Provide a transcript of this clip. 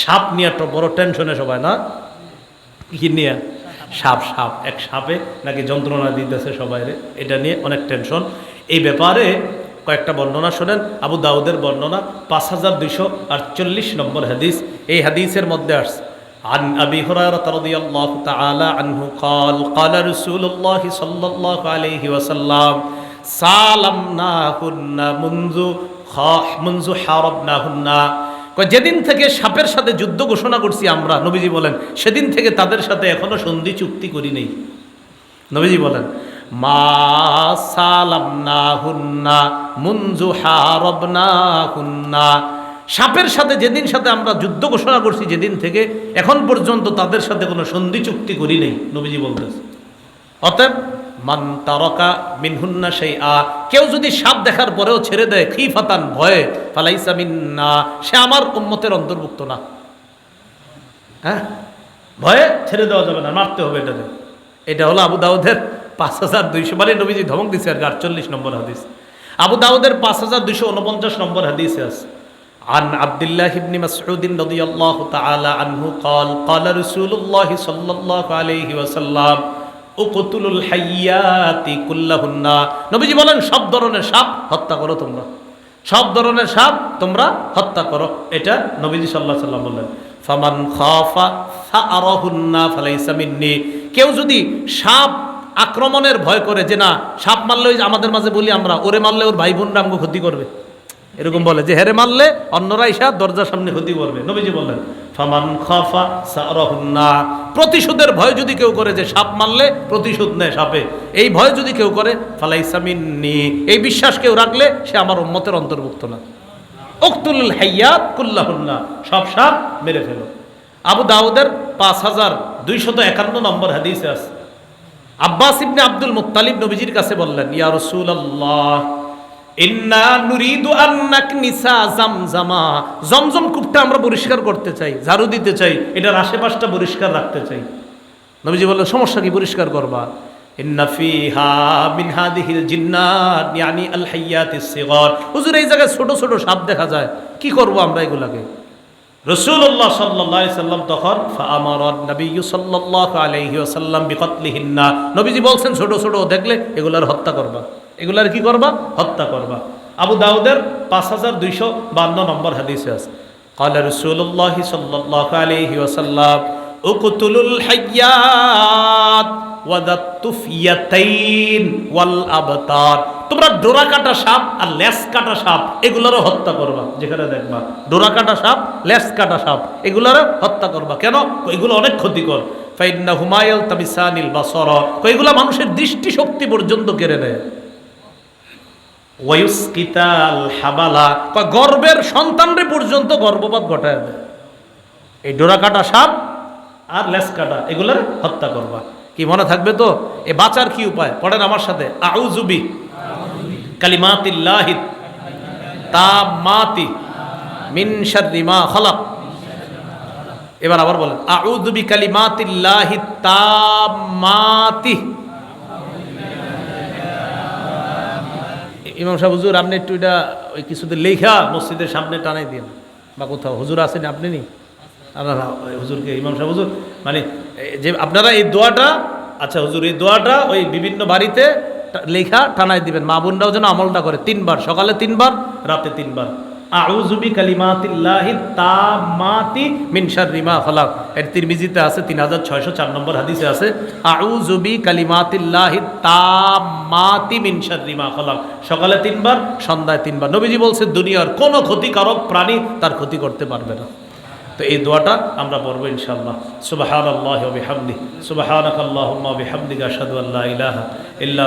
সাপ নিয়ে একটা বড় টেনশনে সবাই না কি নিয়ে সাপ সাপ এক সাপে নাকি যন্ত্রণা দিতেছে সবাই এটা নিয়ে অনেক টেনশন এই ব্যাপারে কয়েকটা বর্ণনা শোনেন আবু দাউদের বর্ণনা পাঁচ হাজার দুইশো আটচল্লিশ নম্বর হাদিস এই হাদিসের মধ্যে আসছে عن أبي هريرة رضي الله تعالى عنه قال قال رسول الله صلى الله عليه وسلم সালামনাহুন্না মুনজু খাহ মুনজু হারাবনাহুন্না কয় যেদিন থেকে সাপের সাথে যুদ্ধ ঘোষণা করছি আমরা, নবীজি বলেন, সেদিন থেকে তাদের সাথে এখনও সন্ধি চুক্তি করি নেই। নবীজি বলেন, মা মুনজু হারাবনাহুন্না সাপের সাথে যেদিন সাথে আমরা যুদ্ধ ঘোষণা করছি, যেদিন থেকে এখন পর্যন্ত তাদের সাথে কোনো সন্ধি চুক্তি করি নেই, নবীজি বলতেছে। অতএব মান তারকা মিনহুন্না সেই আ কেউ যদি সাপ দেখার পরেও ছেড়ে দেয় খিফাতান ভয়ে ফালাইসা মিন্না সে আমার উম্মতের অন্তর্ভুক্ত না হ্যাঁ ভয়ে ছেড়ে দেওয়া যাবে না মারতে হবে এটাতে এটা হলো আবু দাউদের পাঁচ হাজার দুইশো মানে নবীজি ধমক দিছে আর কি আটচল্লিশ নম্বর হাদিস আবু দাউদের পাঁচ হাজার দুইশো উনপঞ্চাশ নম্বর হাদিসে আছে عن عبد الله بن مسعود رضي الله تعالى عنه قال قال رسول الله صلى الله عليه وسلم উকতুলুল হাইয়াতি কুল্লাহুন্না। নবীজি বলেন, সব ধরনের সাপ হত্যা করো তোমরা। সব ধরনের সাপ তোমরা হত্যা করো। এটা নবীজি সাল্লাহ সাল্লাম বললেন। ফামান খাফা ফাআরাহুন্না ফালাইসা মিন্নি। কেউ যদি সাপ আক্রমণের ভয় করে যে না, সাপ মারলে আমাদের মাঝে বলি আমরা, ওরে মারলে ওর ভাই বোনরা আমাকে ক্ষতি করবে। এরকম বলে যে হেরে মারলে অন্যরা ইসা দরজার সামনে ক্ষতি করবে। নবীজি বললেন। ফামান খাফা সারাহুন্না। প্রতিশোধের ভয় যদি কেউ করে যে সাপ মারলে প্রতিশোধ নেয় সাপে। এই ভয় যদি কেউ করে ফালাইসামিননি এই বিশ্বাস কেউ রাখলে সে আমার উম্মতের অন্তর্ভুক্ত না। উকতুল হাইয়াত কুল্লাহুন্না। সব সাপ মেরে ফেলো। আবু দাউদের পাঁচ হাজার দুইশত একান্ন নম্বর হাদিসে আছে। আব্বাস ইবনে আব্দুল মুত্তালিব নবীজির কাছে বললেন, ইয়া রাসূলুল্লাহ ইন্না নুরিদু আন্নাক নিসা জামজামা। জমজম কূপটা আমরা পরিষ্কার করতে চাই, ঝাড়ু দিতে চাই, এটার আশেপাশটা পরিষ্কার রাখতে চাই। নবীজি বললেন, সমস্যা কি? পরিষ্কার করবা। ইন্না ফিহা মিন হাদিহিল জিন্নাত, ইয়ানি আল হাইয়াতিস সিগর। হুজুর, এই জায়গায় ছোট ছোট সাপ দেখা যায়, কি করব আমরা এগুলাকে? রসুল্লাহ সাল্লাহ সাল্লাম তখন আমার নবী সাল্লাহ আলহি আসাল্লাম বিকতলিহিন্না। নবীজি বলছেন, ছোট ছোট, দেখলে এগুলার হত্যা করবা। এগুলার কি করবা হত্যা করবা আবু দাউদের পাঁচ হাজার দুইশো বান্ন নম্বর হাদিসে আছে قال رسول الله صلى الله عليه وسلم اقتلوا الحيات ওয়াদাত্তুফিয়াতাইন ওয়াল আবতার তোমরা ডোরা কাটা সাপ আর লেস কাটা সাপ এগুলোরও হত্যা করবা যেখানে দেখবা ডোরা কাটা সাপ লেস কাটা সাপ এগুলোরও হত্যা করবা কেন এগুলো অনেক ক্ষতিকর ফাইন্না হুমায়ুল তাবিসানিল বাসর এগুলো মানুষের দৃষ্টি শক্তি পর্যন্ত কেড়ে নেয় ওয়ুস্কিতাল হাবালা গর্বের সন্তানরে পর্যন্ত গর্ভপাত ঘটায় এই ডোরা কাটা সাপ আর লেস কাটা এগুলোর হত্যা করবা। কি মনে থাকবে তো? এ বাঁচার কি উপায়? পড়েন আমার সাথে। আউজুবি কালিমাতিল্লাহি তামাতি মিন শাররি মা খালাক। এবার আবার বলেন আউযুবি কালিমাতিল্লাহি তামাতি ইমাম সাহেব, হুজুর, আপনি একটু এটা ওই কিছুতে লেখা মসজিদের সামনে টানাই দিন বা কোথাও, হুজুর আছেন আপনি নি? আপনারা হুজুরকে, ইমাম সাহেব, হুজুর মানে যে আপনারা এই দোয়াটা আচ্ছা হুজুর, এই দোয়াটা ওই বিভিন্ন বাড়িতে লেখা টানাই দিবেন। মা বোনরাও যেন আমলটা করে তিনবার, সকালে তিনবার, রাতে তিনবার। আউজুবি কালিমাতিল্লাহি তামাতি মিন শাররি মা খালাক। এর তিরমিজিতে আছে 3604 নম্বর হাদিসে আছে আউজুবি কালিমাতিল্লাহি তামাতি মিন শাররি মা খালাক। সকালে তিনবার, সন্ধ্যায় তিনবার। নবীজি বলছে দুনিয়ার কোনো ক্ষতিকারক প্রাণী তার ক্ষতি করতে পারবে না। তো এই দোয়াটা আমরা পড়ব ইনশাআল্লাহ। সুবাহান আল্লাহ বিহামদি সুবাহানাক আল্লাহুম্মা বিহামদিকা আশহাদু আল্লা ইলাহা ইল্লা